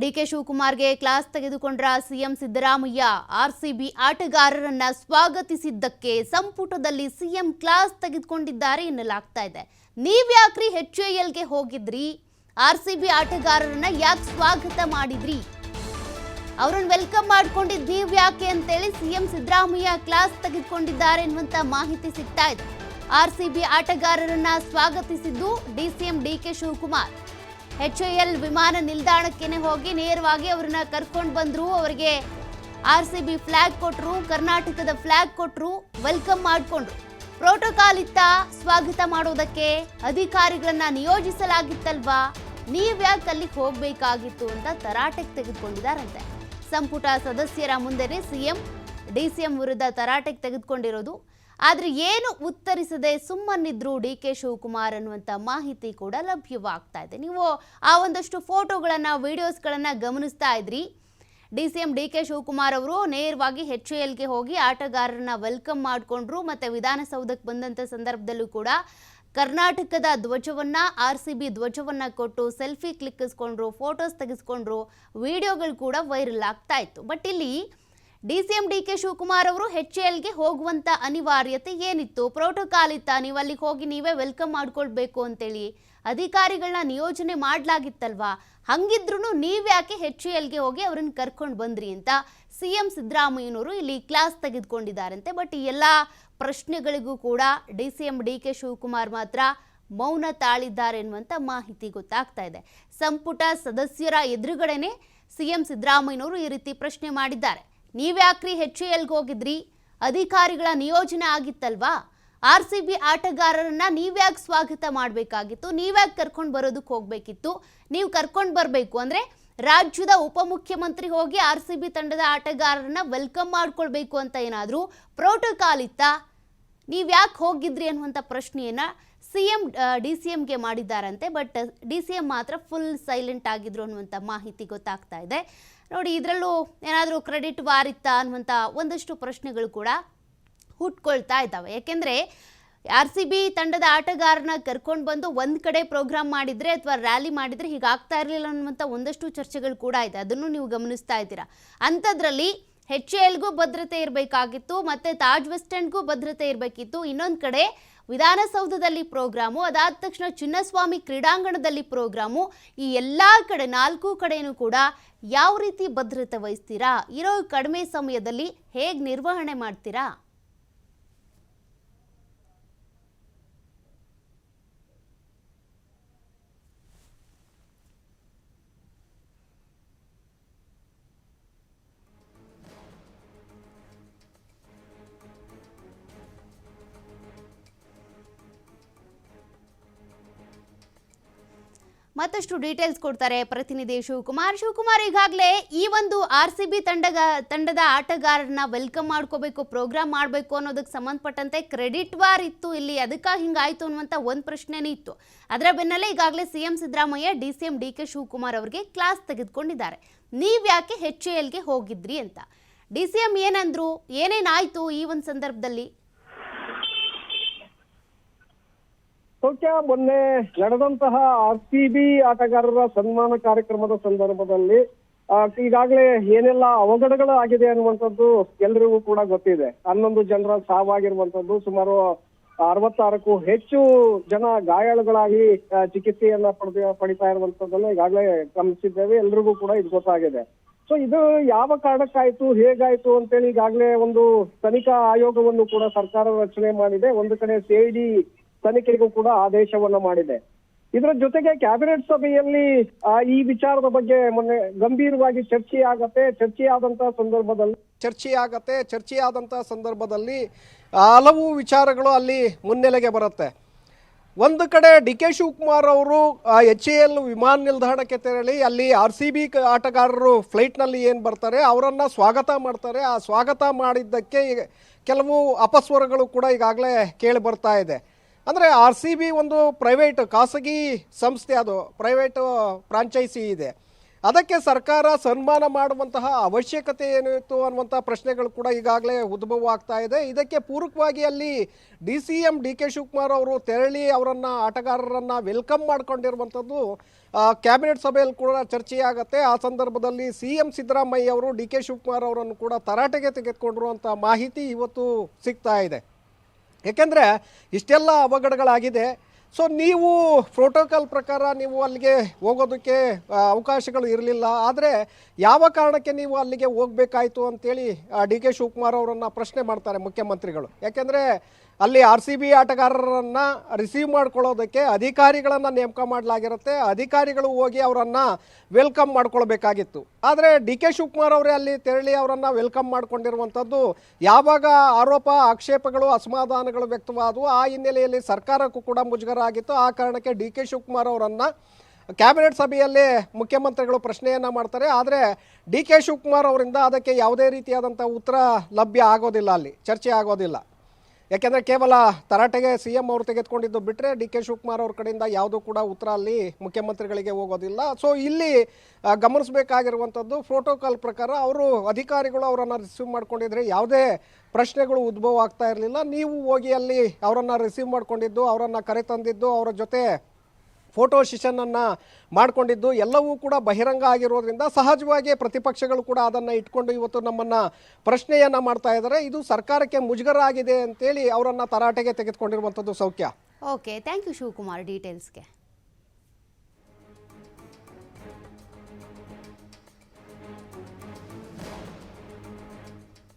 DK ಶಿವಕುಮಾರ್ಗೆ class ತೆಗೆದುಕೊಂಡ್ರ C M Siddaramaiah, R C B ಆಟಗಾರರನ್ನ ಸ್ವಾಗತಿಸಿದ್ದಕ್ಕೆ ಸಂಪುಟದಲ್ಲಿ ಸಿಎಂ ಕ್ಲಾಸ್ ತೆಗೆದುಕೊಂಡಿದ್ದಾರೆ ಎನ್ನಲಾಗ್ತಾ ಇದೆ. ನೀವ್ಯಾಕ್ರಿ ಎಚ್ ಎಲ್ಗೆ ಹೋಗಿದ್ರಿ? ಆರ್ಸಿಬಿ ಆಟಗಾರರನ್ನ ಯಾಕೆ ಸ್ವಾಗತ ಮಾಡಿದ್ರಿ? ಅವರನ್ನು ವೆಲ್ಕಮ್ ಮಾಡ್ಕೊಂಡಿದ್ ನೀವ್ ಯಾಕೆ ಅಂತೇಳಿ ಸಿಎಂ ಸಿದ್ದರಾಮಯ್ಯ ಕ್ಲಾಸ್ ತೆಗೆದುಕೊಂಡಿದ್ದಾರೆ ಎನ್ನುವಂತ ಮಾಹಿತಿ ಸಿಗ್ತಾ ಇದೆ. ಆರ್ಸಿಬಿ ಆಟಗಾರರನ್ನ ಸ್ವಾಗತಿಸಿದ್ದು D C M D K Shivakumar. H L ವಿಮಾನ ನಿಲ್ದಾಣಕ್ಕೇನೆ ಹೋಗಿ ನೇರವಾಗಿ ಅವ್ರನ್ನ ಕರ್ಕೊಂಡು ಬಂದರು. ಅವರಿಗೆ ಆರ್ ಸಿ ಬಿ ಫ್ಲ್ಯಾಗ್ ಕೊಟ್ಟರು ಕರ್ನಾಟಕದ ಫ್ಲ್ಯಾಗ್ ಕೊಟ್ಟರು ವೆಲ್ಕಮ್ ಮಾಡಿಕೊಂಡ್ರು ಪ್ರೋಟೋಕಾಲ್ ಇತ್ತ ಸ್ವಾಗತ ಮಾಡೋದಕ್ಕೆ ಅಧಿಕಾರಿಗಳನ್ನ ನಿಯೋಜಿಸಲಾಗಿತ್ತಲ್ವಾ? ನೀವ್ಯಾಕೆ ಅಲ್ಲಿಗೆ ಹೋಗಬೇಕಾಗಿತ್ತು ಅಂತ ತರಾಟೆಗೆ ತೆಗೆದುಕೊಂಡಿದ್ದಾರಂತೆ ಸಂಪುಟ ಸದಸ್ಯರ ಮುಂದೆನೆ ಸಿಎಂ ಡಿಸಿಎಂ ವಿರುದ್ಧ ತರಾಟೆಗೆ ತೆಗೆದುಕೊಂಡಿರೋದು. ಆದ್ರೆ ಏನು ಉತ್ತರಿಸದೆ ಸುಮ್ಮನಿದ್ರು ಡಿ ಕೆ ಶಿವಕುಮಾರ್ ಅನ್ನುವಂಥ ಮಾಹಿತಿ ಕೂಡ ಲಭ್ಯವಾಗ್ತಾ ಇದೆ. ನೀವು ಆ ಒಂದಷ್ಟು ಫೋಟೋಗಳನ್ನು, ವಿಡಿಯೋಸ್ಗಳನ್ನು ಗಮನಿಸ್ತಾ ಇದ್ರಿ. D C M D K Shivakumar ಅವರು ನೇರವಾಗಿ ಎಚ್ ಎಲ್ಗೆ ಹೋಗಿ ಆಟಗಾರರನ್ನ ವೆಲ್ಕಮ್ ಮಾಡಿಕೊಂಡ್ರು ಮತ್ತೆ ವಿಧಾನಸೌಧಕ್ಕೆ ಬಂದಂಥ ಸಂದರ್ಭದಲ್ಲೂ ಕೂಡ ಕರ್ನಾಟಕದ ಧ್ವಜವನ್ನ, ಆರ್ ಸಿ ಬಿ ಧ್ವಜವನ್ನ ಕೊಟ್ಟು ಸೆಲ್ಫಿ ಕ್ಲಿಕ್ಕಿಸ್ಕೊಂಡ್ರು, ಫೋಟೋಸ್ ತೆಗೆಸ್ಕೊಂಡ್ರು, ವಿಡಿಯೋಗಳು ಕೂಡ ವೈರಲ್ ಆಗ್ತಾ ಇತ್ತು. ಬಟ್ ಇಲ್ಲಿ D C M D K Shivakumar ಅವರು ಹೆಚ್ಎಲ್ಗೆ ಎಲ್ಗೆ ಹೋಗುವಂತ ಅನಿವಾರ್ಯತೆ ಏನಿತ್ತು? ಪ್ರೋಟೋಕಾಲ್ ಇತ್ತ? ನೀವು ಅಲ್ಲಿಗೆ ಹೋಗಿ ನೀವೇ ವೆಲ್ಕಮ್ ಮಾಡ್ಕೊಳ್ಬೇಕು ಅಂತೇಳಿ ಅಧಿಕಾರಿಗಳನ್ನ ನಿಯೋಜನೆ ಮಾಡಲಾಗಿತ್ತಲ್ವಾ? ಹಂಗಿದ್ರು ನೀವ್ಯಾಕೆ ಎಚ್ ಎಲ್ಗೆ ಹೋಗಿ ಅವ್ರನ್ನ ಕರ್ಕೊಂಡು ಬಂದ್ರಿ ಅಂತ ಸಿ ಎಂ ಸಿದ್ದರಾಮಯ್ಯನವರು ಇಲ್ಲಿ ಕ್ಲಾಸ್ ತೆಗೆದುಕೊಂಡಿದ್ದಾರಂತೆ. ಬಟ್ ಎಲ್ಲ ಪ್ರಶ್ನೆಗಳಿಗೂ ಕೂಡ D C M D K Shivakumar ಮಾತ್ರ ಮೌನ ತಾಳಿದ್ದಾರೆ ಎನ್ನುವಂಥ ಮಾಹಿತಿ ಗೊತ್ತಾಗ್ತಾ ಇದೆ. ಸಂಪುಟ ಸದಸ್ಯರ ಎದುರುಗಡೆನೆ ಸಿಎಂ ಸಿದ್ದರಾಮಯ್ಯನವರು ಈ ರೀತಿ ಪ್ರಶ್ನೆ ಮಾಡಿದ್ದಾರೆ. ನೀವ್ಯಾಕ್ರಿ ಎಚ್ ಎಲ್ಗೆ ಹೋಗಿದ್ರಿ? ಅಧಿಕಾರಿಗಳ ನಿಯೋಜನೆ ಆಗಿತ್ತಲ್ವಾ? ಆರ್ ಸಿ ಬಿ ಆಟಗಾರರನ್ನ ನೀವ್ಯಾಕೆ ಸ್ವಾಗತ ಮಾಡಬೇಕಾಗಿತ್ತು. ನೀವ್ಯಾಕೆ ಕರ್ಕೊಂಡು ಬರೋದಕ್ಕೆ ಹೋಗ್ಬೇಕಿತ್ತು. ನೀವು ಕರ್ಕೊಂಡು ಬರಬೇಕು ಅಂದ್ರೆ ರಾಜ್ಯದ ಉಪಮುಖ್ಯಮಂತ್ರಿ ಹೋಗಿ ಆರ್ ಸಿ ಬಿ ತಂಡದ ಆಟಗಾರರನ್ನ ವೆಲ್ಕಮ್ ಮಾಡ್ಕೊಳ್ಬೇಕು ಅಂತ ಏನಾದರೂ ಪ್ರೋಟೋಕಾಲ್ ಇತ್ತಾ? ನೀವ್ಯಾಕೆ ಹೋಗಿದ್ರಿ ಅನ್ನುವಂಥ ಪ್ರಶ್ನೆಯನ್ನ ಸಿ ಎಂ ಡಿ ಸಿ ಎಂಗೆ ಮಾಡಿದ್ದಾರಂತೆ, ಬಟ್, ಡಿ ಸಿ ಎಂ ಮಾತ್ರ ಫುಲ್ ಸೈಲೆಂಟ್ ಆಗಿದ್ರು ಅನ್ನುವಂಥ ಮಾಹಿತಿ ಗೊತ್ತಾಗ್ತಾ ಇದೆ. ನೋಡಿ, ಇದರಲ್ಲೂ ಏನಾದರೂ ಕ್ರೆಡಿಟ್ ವಾರಿತ್ತಾ ಅನ್ನುವಂಥ ಒಂದಷ್ಟು ಪ್ರಶ್ನೆಗಳು ಕೂಡ ಹುಟ್ಕೊಳ್ತಾ ಇದ್ದಾವೆ. ಯಾಕೆಂದರೆ, ಆರ್ ಸಿ ಬಿ ತಂಡದ ಆಟಗಾರನ ಕರ್ಕೊಂಡು ಬಂದು ಒಂದು ಕಡೆ ಪ್ರೋಗ್ರಾಮ್ ಮಾಡಿದರೆ ಅಥವಾ ರ್ಯಾಲಿ ಮಾಡಿದರೆ ಹೀಗಾಗ್ತಾ ಇರಲಿಲ್ಲ ಅನ್ನುವಂಥ ಒಂದಷ್ಟು ಚರ್ಚೆಗಳು ಕೂಡ ಇದೆ. ಅದನ್ನು ನೀವು ಗಮನಿಸ್ತಾ ಇದ್ದೀರಾ? ಅಂಥದ್ರಲ್ಲಿ ಹೆಚ್ ಎಲ್ಗೂ ಭದ್ರತೆ ಇರಬೇಕಾಗಿತ್ತು, ಮತ್ತು ತಾಜ್ ವೆಸ್ಟ್ ಎಂಡ್ಗೂ ಭದ್ರತೆ ಇರಬೇಕಿತ್ತು. ಇನ್ನೊಂದು ಕಡೆ ವಿಧಾನಸೌಧದಲ್ಲಿ ಪ್ರೋಗ್ರಾಮು, ಅದಾದ ತಕ್ಷಣ ಚಿನ್ನಸ್ವಾಮಿ ಕ್ರೀಡಾಂಗಣದಲ್ಲಿ ಪ್ರೋಗ್ರಾಮು, ಈ ಎಲ್ಲ ಕಡೆ, ನಾಲ್ಕು ಕಡೆಯೂ ಕೂಡ ಯಾವ ರೀತಿ ಭದ್ರತೆ ವಹಿಸ್ತೀರಾ? ಇರೋ ಕಡಿಮೆ ಸಮಯದಲ್ಲಿ ಹೇಗೆ ನಿರ್ವಹಣೆ ಮಾಡ್ತೀರಾ? ಮತ್ತಷ್ಟು ಡೀಟೇಲ್ಸ್ ಕೊಡ್ತಾರೆ ಪ್ರತಿನಿಧಿ ಶಿವಕುಮಾರ್. ಶಿವಕುಮಾರ್, ಈಗಾಗಲೇ ಈ ಒಂದು ಆರ್ ಸಿ ಬಿ ತಂಡಗ, ತಂಡದ ಆಟಗಾರರನ್ನ ವೆಲ್ಕಮ್ ಮಾಡ್ಕೋಬೇಕು ಪ್ರೋಗ್ರಾಮ್ ಮಾಡಬೇಕು ಅನ್ನೋದಕ್ಕೆ ಸಂಬಂಧಪಟ್ಟಂತೆ ಕ್ರೆಡಿಟ್ ವಾರ್ ಇತ್ತು ಇಲ್ಲಿ. ಅದಕ್ಕೆ ಹಿಂಗಾಯ್ತು ಅನ್ನುವಂಥ ಒಂದು ಪ್ರಶ್ನೆನೇ ಇತ್ತು. ಅದರ ಬೆನ್ನಲ್ಲೇ ಈಗಾಗಲೇ C M Siddaramaiah D C M D K Shivakumar ಅವರಿಗೆ ಕ್ಲಾಸ್ ತೆಗೆದುಕೊಂಡಿದ್ದಾರೆ. ನೀವ್ಯಾಕೆ ಎಚ್ ಎಲ್ಗೆ ಹೋಗಿದ್ರಿ ಅಂತ. ಡಿ ಸಿ ಎಂ ಏನಂದ್ರು ಏನೇನಾಯ್ತು ಈ ಒಂದು ಸಂದರ್ಭದಲ್ಲಿ? ಸೌಖ್ಯ ಮೊನ್ನೆ ನಡೆದಂತಹ ಆರ್ ಸಿ ಬಿ ಆಟಗಾರರ ಸನ್ಮಾನ ಕಾರ್ಯಕ್ರಮದ ಸಂದರ್ಭದಲ್ಲಿ ಈಗಾಗಲೇ ಏನೆಲ್ಲ ಅವಘಡಗಳು ಆಗಿದೆ ಅನ್ನುವಂಥದ್ದು ಎಲ್ರಿಗೂ ಕೂಡ ಗೊತ್ತಿದೆ. ಹನ್ನೊಂದು ಜನರ ಸಾವಾಗಿರುವಂಥದ್ದು, ಸುಮಾರು ಅರವತ್ತಾರಕ್ಕೂ ಹೆಚ್ಚು ಜನ ಗಾಯಾಳುಗಳಾಗಿ ಚಿಕಿತ್ಸೆಯನ್ನ ಪಡೆದ, ಪಡಿತಾ ಇರುವಂತದ್ದನ್ನ ಈಗಾಗಲೇ ಗಮನಿಸಿದ್ದೇವೆ. ಎಲ್ರಿಗೂ ಕೂಡ ಇದು ಗೊತ್ತಾಗಿದೆ. ಸೊ, ಇದು ಯಾವ ಕಾರಣಕ್ಕಾಯ್ತು, ಹೇಗಾಯ್ತು ಅಂತೇಳಿ ಈಗಾಗಲೇ ಒಂದು ತನಿಖಾ ಆಯೋಗವನ್ನು ಕೂಡ ಸರ್ಕಾರ ರಚನೆ ಮಾಡಿದೆ. ಒಂದು ಕಡೆ ಸಿಐಡಿ ತನಿಖೆಗೂ ಕೂಡ ಆದೇಶವನ್ನ ಮಾಡಿದೆ. ಇದರ ಜೊತೆಗೆ ಕ್ಯಾಬಿನೆಟ್ ಸಭೆಯಲ್ಲಿ ಈ ವಿಚಾರದ ಬಗ್ಗೆ ಮೊನ್ನೆ ಗಂಭೀರವಾಗಿ ಚರ್ಚೆ ಚರ್ಚೆಯಾದಂತಹ ಚರ್ಚೆ ಸಂದರ್ಭದಲ್ಲಿ ಚರ್ಚೆ ಚರ್ಚೆಯಾದಂತಹ ಚರ್ಚೆ ಸಂದರ್ಭದಲ್ಲಿ ಹಲವು ವಿಚಾರಗಳು ಅಲ್ಲಿ ಮುನ್ನೆಲೆಗೆ ಬರುತ್ತೆ. ಒಂದು ಕಡೆ ಡಿ ಕೆ ಶಿವಕುಮಾರ್ ಅವರು ಎಚ್ ಎ ಎಲ್ ವಿಮಾನ ನಿಲ್ದಾಣಕ್ಕೆ ತೆರಳಿ, ಅಲ್ಲಿ ಆರ್ ಸಿ ಬಿ ಆಟಗಾರರು ಫ್ಲೈಟ್ನಲ್ಲಿ ಏನು ಬರ್ತಾರೆ, ಅವರನ್ನು ಸ್ವಾಗತ ಮಾಡ್ತಾರೆ. ಆ ಸ್ವಾಗತ ಮಾಡಿದ್ದಕ್ಕೆ ಕೆಲವು ಅಪಸ್ವರಗಳು ಕೂಡ ಈಗಾಗಲೇ ಕೇಳಿ ಬರ್ತಾ ಇದೆ. ಅಂದರೆ ಆರ್ ಸಿ ಬಿ ಒಂದು ಪ್ರೈವೇಟ್ ಖಾಸಗಿ ಸಂಸ್ಥೆ, ಅದು ಪ್ರೈವೇಟ್ ಫ್ರಾಂಚೈಸಿ ಇದೆ. ಅದಕ್ಕೆ ಸರ್ಕಾರ ಸನ್ಮಾನ ಮಾಡುವಂತಹ ಅವಶ್ಯಕತೆ ಏನಿತ್ತು ಅನ್ನುವಂಥ ಪ್ರಶ್ನೆಗಳು ಕೂಡ ಈಗಾಗಲೇ ಉದ್ಭವ ಆಗ್ತಾ ಇದೆ. ಇದಕ್ಕೆ ಪೂರಕವಾಗಿ ಅಲ್ಲಿ D C M D K Shivakumar ಅವರು ತೆರಳಿ ಅವರನ್ನು ಆಟಗಾರರನ್ನ ವೆಲ್ಕಮ್ ಮಾಡ್ಕೊಂಡಿರುವಂಥದ್ದು ಕ್ಯಾಬಿನೆಟ್ ಸಭೆಯಲ್ಲಿ ಕೂಡ ಚರ್ಚೆಯಾಗತ್ತೆ. ಆ ಸಂದರ್ಭದಲ್ಲಿ ಸಿ ಎಂ ಸಿದ್ದರಾಮಯ್ಯ ಅವರು, ಡಿ ಕೆ ಶಿವಕುಮಾರ್ ಅವರನ್ನು ಕೂಡ ತರಾಟೆಗೆ ತೆಗೆದುಕೊಂಡಿರುವಂಥ ಮಾಹಿತಿ ಇವತ್ತು ಸಿಗ್ತಾ ಇದೆ. ಏಕೆಂದರೆ ಇಷ್ಟೆಲ್ಲ ಅವಘಡಗಳಾಗಿದೆ. ಸೊ ನೀವು ಪ್ರೋಟೋಕಾಲ್ ಪ್ರಕಾರ ನೀವು ಅಲ್ಲಿಗೆ ಹೋಗೋದಕ್ಕೆ ಅವಕಾಶಗಳು ಇರಲಿಲ್ಲ. ಆದರೆ ಯಾವ ಕಾರಣಕ್ಕೆ ನೀವು ಅಲ್ಲಿಗೆ ಹೋಗಬೇಕಾಯಿತು ಅಂತೇಳಿ ಡಿ ಕೆ ಶಿವಕುಮಾರ್ ಅವರನ್ನು ಪ್ರಶ್ನೆ ಮಾಡ್ತಾರೆ ಮುಖ್ಯಮಂತ್ರಿಗಳು. ಯಾಕೆಂದರೆ ಅಲ್ಲಿ ಆರ್ ಸಿ ಬಿ ಆಟಗಾರರನ್ನು ರಿಸೀವ್ ಮಾಡ್ಕೊಳ್ಳೋದಕ್ಕೆ ಅಧಿಕಾರಿಗಳನ್ನು ನೇಮಕ ಮಾಡಲಾಗಿರುತ್ತೆ. ಅಧಿಕಾರಿಗಳು ಹೋಗಿ ಅವರನ್ನು ವೆಲ್ಕಮ್ ಮಾಡ್ಕೊಳ್ಬೇಕಾಗಿತ್ತು. ಆದರೆ ಡಿ ಕೆ ಶಿವಕುಮಾರ್ ಅವರೇ ಅಲ್ಲಿ ತೆರಳಿ ಅವರನ್ನು ವೆಲ್ಕಮ್ ಮಾಡಿಕೊಂಡಿರುವಂಥದ್ದು ಯಾವಾಗ ಆರೋಪ, ಆಕ್ಷೇಪಗಳು, ಅಸಮಾಧಾನಗಳು ವ್ಯಕ್ತವಾದವು, ಆ ಹಿನ್ನೆಲೆಯಲ್ಲಿ ಸರ್ಕಾರಕ್ಕೂ ಕೂಡ ಮುಜುಗರ ಆಗಿತ್ತು ಆ ಕಾರಣಕ್ಕೆ ಡಿ ಕೆ ಶಿವಕುಮಾರ್ ಅವರನ್ನು ಕ್ಯಾಬಿನೆಟ್ ಸಭೆಯಲ್ಲಿ ಮುಖ್ಯಮಂತ್ರಿಗಳು ಪ್ರಶ್ನೆಯನ್ನು ಮಾಡ್ತಾರೆ. ಆದರೆ ಡಿ ಕೆ ಶಿವಕುಮಾರ್ ಅವರಿಂದ ಅದಕ್ಕೆ ಯಾವುದೇ ರೀತಿಯಾದಂಥ ಉತ್ತರ ಲಭ್ಯ ಆಗೋದಿಲ್ಲ ಅಲ್ಲಿ, ಚರ್ಚೆ ಆಗೋದಿಲ್ಲ. ಯಾಕೆಂದರೆ ಕೇವಲ ತರಾಟೆಗೆ ಸಿ ಎಂ ಅವರು ತೆಗೆದುಕೊಂಡಿದ್ದು ಬಿಟ್ಟರೆ ಡಿ ಕೆ ಶಿವಕುಮಾರ್ ಅವ್ರ ಕಡೆಯಿಂದ ಯಾವುದೂ ಕೂಡ ಉತ್ತರ ಅಲ್ಲಿ ಮುಖ್ಯಮಂತ್ರಿಗಳಿಗೆ ಹೋಗೋದಿಲ್ಲ. ಸೊ ಇಲ್ಲಿ ಗಮನಿಸಬೇಕಾಗಿರುವಂಥದ್ದು ಪ್ರೋಟೋಕಾಲ್ ಪ್ರಕಾರ ಅವರು ಅಧಿಕಾರಿಗಳು ಅವರನ್ನು ರಿಸೀವ್ ಮಾಡ್ಕೊಂಡಿದ್ರೆ ಯಾವುದೇ ಪ್ರಶ್ನೆಗಳು ಉದ್ಭವ ಆಗ್ತಾ ಇರಲಿಲ್ಲ. ನೀವು ಹೋಗಿ ಅಲ್ಲಿ ಅವರನ್ನು ರಿಸೀವ್ ಮಾಡ್ಕೊಂಡಿದ್ದು, ಅವರನ್ನು ಕರೆತಂದಿದ್ದು, ಅವರ ಜೊತೆ ಫೋಟೋ ಸೆಷನನ್ನು ಮಾಡಿಕೊಂಡಿದ್ದು ಎಲ್ಲವೂ ಕೂಡ ಬಹಿರಂಗ ಆಗಿರೋದ್ರಿಂದ ಸಹಜವಾಗಿ ಪ್ರತಿಪಕ್ಷಗಳು ಕೂಡ ಅದನ್ನು ಇಟ್ಕೊಂಡು ಇವತ್ತು ನಮ್ಮನ್ನು ಪ್ರಶ್ನೆಯನ್ನು ಮಾಡ್ತಾ ಇದ್ದಾರೆ. ಇದು ಸರ್ಕಾರಕ್ಕೆ ಮುಜುಗರ ಆಗಿದೆ ಅಂತೇಳಿ ಅವರನ್ನು ತರಾಟೆಗೆ ತೆಗೆದುಕೊಂಡಿರುವಂಥದ್ದು Saukhya. Okay thank you Shivakumar ಡೀಟೇಲ್ಸ್ಗೆ